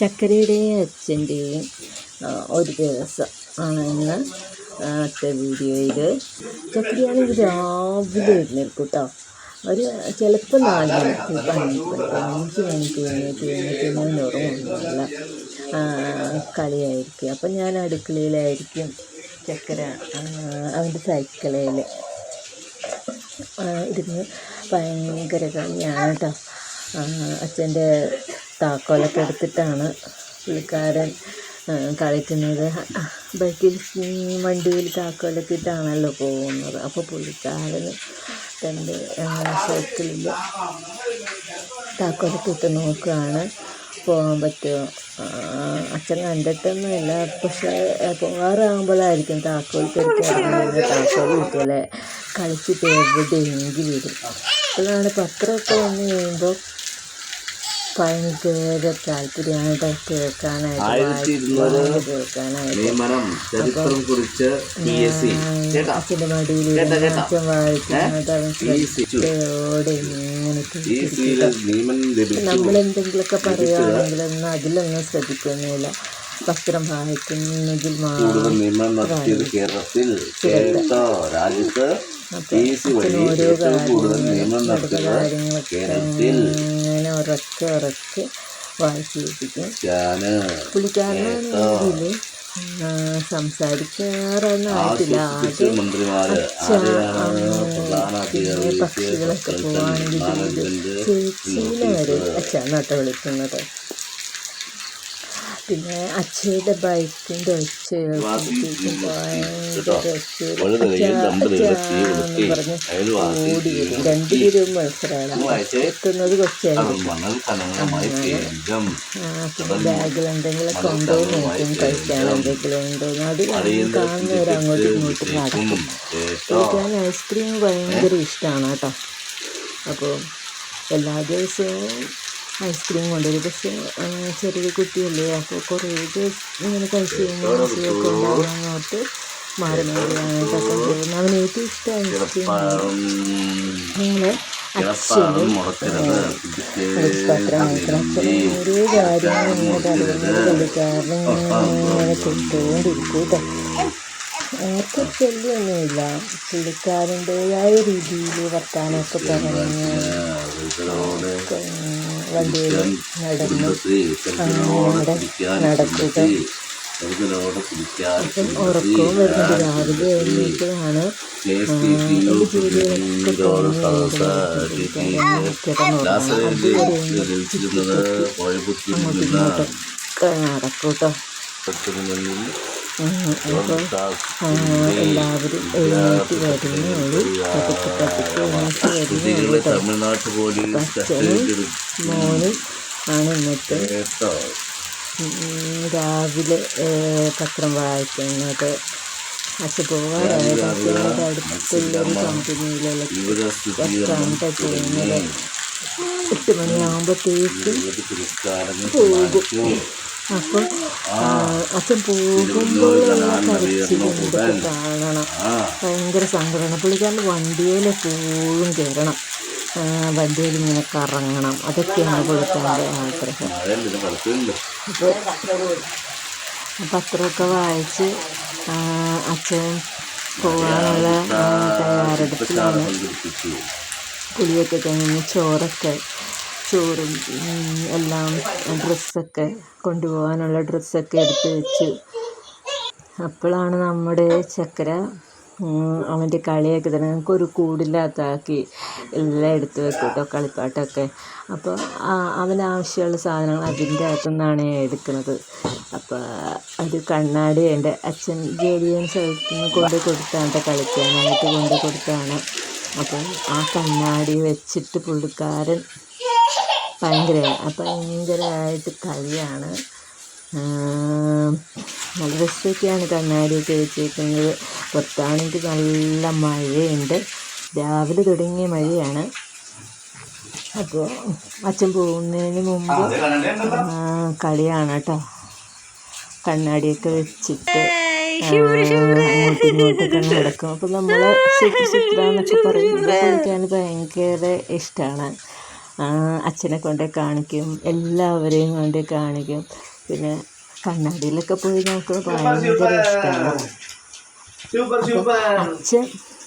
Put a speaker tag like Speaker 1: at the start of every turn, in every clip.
Speaker 1: ചക്കരയുടെയും അച്ഛന്റെയും ഒരു ദിവസം ആണ് വീഡിയോ വീഡിയോയിൽ ചക്കരയാണെങ്കിൽ രാവിലെ എഴുന്നേൽക്കും കേട്ടോ ഒരു ചിലപ്പോൾ നാല് മണിക്ക് അഞ്ച് മണിക്ക് എഴുന്നേറ്റ് എഴുന്നേറ്റ് ഉറങ്ങുന്നില്ല കളിയായിരിക്കും. അപ്പം ഞാൻ അടുക്കളയിലായിരിക്കും ചക്കര അവന്റെ സൈക്കിളയിൽ ഇരുന്ന് ഭയങ്കര കളിയാണ് കേട്ടോ അച്ഛന്റെ താക്കോലൊക്കെ എടുത്തിട്ടാണ് പുള്ളിക്കാരൻ കളിക്കുന്നത്. ബൈക്കിൽ വണ്ടിയിൽ താക്കോലൊക്കെ ഇട്ടാണല്ലോ പോകുന്നത്. അപ്പോൾ പുള്ളിക്കാരൻ തന്റെ സൈക്കിളിൽ താക്കോലൊക്കെ ഇട്ട് നോക്കുകയാണ് പോകാൻ പറ്റുമോ? അച്ഛൻ കണ്ടിട്ടൊന്നുമില്ല. പക്ഷേ പോകാറാകുമ്പോഴായിരിക്കും താക്കോൽ തെറിക്കാറുണ്ട് താക്കോൽ കിട്ടിയാലേ കളിച്ചിട്ട് എവിടെയെങ്കിലും വരും അപ്പോഴാണ് പത്രമൊക്കെ വന്നു കഴിയുമ്പോൾ ഭയങ്കര താല്പര്യമാണ് കേൾക്കാനായിട്ട്
Speaker 2: നിയമനം ചരിത്രം കുറിച്ച്
Speaker 1: അച്ഛന്റെ മടിയിൽ അച്ഛൻ വായിക്കുന്നത് അവൻ നമ്മളെന്തെങ്കിലുമൊക്കെ പറയുകയാണെങ്കിലൊന്നും അതിലൊന്നും ശ്രദ്ധിക്കുന്നില്ല. പത്രം വായിക്കുന്നതിൽ
Speaker 2: കേരളത്തിൽ കേട്ടോ. രാജ്യത്ത്
Speaker 1: ഓരോ കാര്യങ്ങളൊക്കെ ഇങ്ങനെ ഉറക്കെ ഉറക്കെ വായിച്ചു കേൾപ്പിക്കും പുള്ളിക്കാരനാണെങ്കിൽ സംസാരിക്കാറൊന്നും ആയിട്ടില്ല.
Speaker 2: ആദ്യം
Speaker 1: പിന്നെ പക്ഷികളൊക്കെ പോവാണെങ്കിൽ ചേച്ചിയിലെ വരെ അച്ഛനാട്ടോ വിളിക്കുന്നത്. പിന്നെ അച്ഛയുടെ ബൈക്കിന്റെ ഒച്ച പറഞ്ഞ് ഓടി വരും. രണ്ടുപേരും മത്സരമാണ് എത്തുന്നത് കൊച്ചായിരിക്കും ബാഗിൽ എന്തെങ്കിലും എന്ന് നോക്കും. കഴിക്കാൻ എന്തെങ്കിലും ഉണ്ടോ എന്ന്. അത് കാണുന്നവർ അങ്ങോട്ടും ഇങ്ങോട്ടും നടക്കും. കഴിക്കാൻ ഐസ്ക്രീം ഭയങ്കര ഇഷ്ടമാണ് കേട്ടോ. അപ്പോൾ എല്ലാ ദിവസവും ഐസ്ക്രീം കൊണ്ടുവരും. പക്ഷേ ചെറിയ കുട്ടിയല്ലേ അപ്പോൾ കുറേ ദിവസം ഇങ്ങനെ കഴിച്ച് കഴിയുമ്പോൾ അസുഖമൊക്കെ ഉണ്ടാകും അങ്ങോട്ട് മാറി മാറിയായിട്ടൊക്കെ പോകുന്നത് അവന് ഏറ്റവും ഇഷ്ടം ഐസ്ക്രീം
Speaker 2: നിങ്ങളെ
Speaker 1: പത്രം ഓരോ ഇങ്ങനെ പറയുന്നത് ഇങ്ങനെ ശല്യമൊന്നുമില്ല. പുള്ളിക്കാരന്റെതായ രീതിയിൽ വർത്താനമൊക്കെ പറഞ്ഞ് വണ്ടിയിൽ നടന്നു
Speaker 2: അങ്ങനെ
Speaker 1: നടക്കുക അപ്പം ഉറക്കവും വരുന്നത് രാവിലെ എഴുന്നേറ്റതാണ് ജോലികളൊക്കെ
Speaker 2: കിടന്നിരുന്നത് കോഴിപ്പുത്തിരുന്ന
Speaker 1: ഒക്കെ നടക്കും കേട്ടോ അപ്പം എല്ലാവരും എഴുന്നേറ്റ് വരുന്നേ ഉള്ളൂ പതുക്കെ പതുക്കെ എഴുന്നേറ്റ് വരുന്നേ ഉള്ളൂ
Speaker 2: കുട്ടികളെ തമിഴ്നാട്ട് പോലീസ് കസ്റ്റഡിയിൽ
Speaker 1: മോനും ആണ് ഇന്നത്തെ
Speaker 2: കേട്ടോ
Speaker 1: ഉം, രാവിലെ പത്രം വായിക്കുന്നത് അച്ഛന്റെ അടുത്തുള്ളൊരു എട്ട് മണിയാകുമ്പോഴത്തേക്കും പോകും അപ്പം അച്ഛൻ പോകുമ്പോഴുള്ള കരച്ചിലൊക്കെ കാണണം. ഭയങ്കര സങ്കടമാണ്. പുള്ളിക്കാരന്റെ വണ്ടിയിൽ എപ്പോഴും കയറണം. വണ്ടിയിൽ ഇങ്ങനെ കറങ്ങണം. അതൊക്കെയാണ് പുള്ളിക്കാരന്റെ ആഗ്രഹം. അപ്പോൾ പത്രമൊക്കെ വായിച്ച് അച്ഛൻ പോകാനുള്ള തയ്യാറെടുപ്പിലാണ്. കുളിയൊക്കെ കഴിഞ്ഞ് ചോറൊക്കെ ചോറും എല്ലാം ഡ്രസ്സൊക്കെ കൊണ്ടുപോകാനുള്ള ഡ്രസ്സൊക്കെ എടുത്ത് വെച്ചു. അപ്പോഴാണ് നമ്മുടെ ചക്കര അവന്റെ കളിയൊക്കെ തന്നെ ഞങ്ങൾക്കൊരു കൂടില്ലാത്താക്കി എല്ലാം എടുത്ത് വെക്കും കേട്ടോ കളിപ്പാട്ടൊക്കെ. അപ്പോൾ അവന് ആവശ്യമുള്ള സാധനങ്ങൾ അതിന്റെ അകത്തു നിന്നാണ് എടുക്കുന്നത്. അപ്പോൾ അത് കണ്ണാടി എന്റെ അച്ഛൻ ജോലി ചെയ്യുന്ന സ്ഥലത്ത് നിന്ന് കൊണ്ട് കൊടുത്താണ് കളിക്കാൻ. അങ്ങോട്ട് കൊണ്ട് കൊടുത്താണ്. അപ്പം ആ കണ്ണാടി വെച്ചിട്ട് പുള്ളിക്കാരൻ ഭയങ്കര ഭയങ്കരമായിട്ട് കളിയാണ്. നല്ല രസമൊക്കെയാണ് കണ്ണാടിയൊക്കെ വെച്ചേക്കുന്നത്. പുറത്താണെങ്കിൽ നല്ല മഴയുണ്ട്. രാവിലെ തുടങ്ങിയ മഴയാണ്. അപ്പോൾ അച്ഛൻ പോകുന്നതിന് മുമ്പ് കളിയാണ് കേട്ടോ. കണ്ണാടിയൊക്കെ വെച്ചിട്ട് അങ്ങോട്ടും ഇങ്ങോട്ടൊക്കെ നടക്കും. അപ്പോൾ നമ്മൾ സൂപ്പർ സൂപ്പർ എന്നൊക്കെ പറയുമ്പോൾ കളിക്കാൻ ഭയങ്കര ഇഷ്ടമാണ് അച്ഛനെ കൊണ്ടേ കാണിക്കും എല്ലാവരെയും കൊണ്ട് കാണിക്കും. പിന്നെ കണ്ണാടിയിലൊക്കെ പോയി നോക്കുന്നത് ഭയങ്കര ഇഷ്ടമാണ് അച്ഛൻ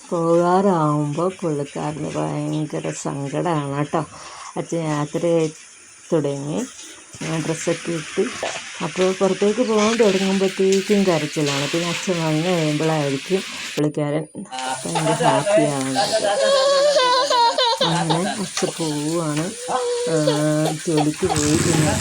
Speaker 1: പോകാറാവുമ്പോൾ പുള്ളിക്കാരന് ഭയങ്കര സങ്കടമാണ് കേട്ടോ. അച്ഛൻ യാത്ര തുടങ്ങി ഡ്രസ്സൊക്കെ ഇട്ട് അപ്പോൾ പുറത്തേക്ക് പോകാൻ തുടങ്ങുമ്പോഴത്തേക്കും കരച്ചിലാണ്. പിന്നെ അച്ഛൻ വന്ന് കഴിയുമ്പോഴായിരിക്കും പുള്ളിക്കാരൻ ഭയങ്കര ഹാപ്പിയാവുന്നത് അങ്ങനെ അച്ഛൻ പോവുകയാണ്. ജോലിക്ക് പോയി. പിന്നെ